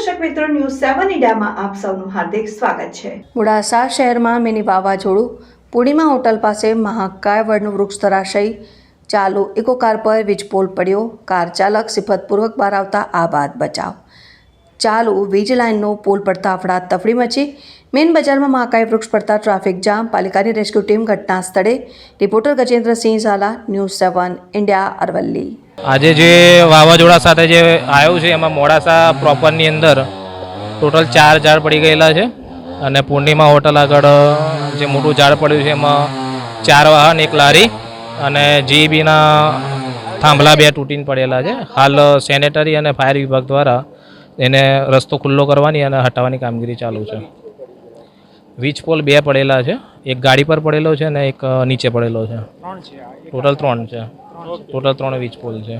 મિત્રો ન્યૂઝ સેવન ઇન્ડિયામાં આપ સૌનું હાર્દિક સ્વાગત છે. મોડાસા શહેરમાં મિની વાવાઝોડું પૂર્ણિમા હોટલ પાસે મહાકાય વડનું વૃક્ષ ધરાશયી. ચાલુ ઇકો કાર પર વીજપોલ પડ્યો. કાર ચાલક સિફતપૂર્વક બહાર આવતા આ બાદ બચાવ. ચાલુ વીજ લાઇનનો પોલ પડતા અફડાતફડી મચી. મેન બજારમાં મહાકાય વૃક્ષ પડતા ટ્રાફિક જામ. પાલિકાની રેસ્ક્યુ ટીમ ઘટના સ્થળે. Reporter Gajendrasinh Jhala, news seven, India, Aravalli. આજે જે વાવાઝોડા સાથે જે આવ્યું છે, એમાં મોડાસા પ્રોપરની અંદર ટોટલ ચાર ઝાડ પડી ગયેલા છે અને પૂર્ણિમા હોટલ આગળ જે મોટું ઝાડ પડ્યું છે, એમાં ચાર વાહન, એક લારી અને જીબીના થાંભલા બે તૂટીને પડેલા છે. હાલ સેનેટરી અને ફાયર વિભાગ દ્વારા એને રસ્તો ખુલ્લો કરવાની અને હટાવવાની કામગીરી ચાલુ છે. વીજ પોલ બે પડેલા છે. એક ગાડી પર પડેલો છે અને એક નીચે પડેલો છે. ટોટલ ત્રણ છે. ટોટલ ત્રણ વીજ પોલ છે.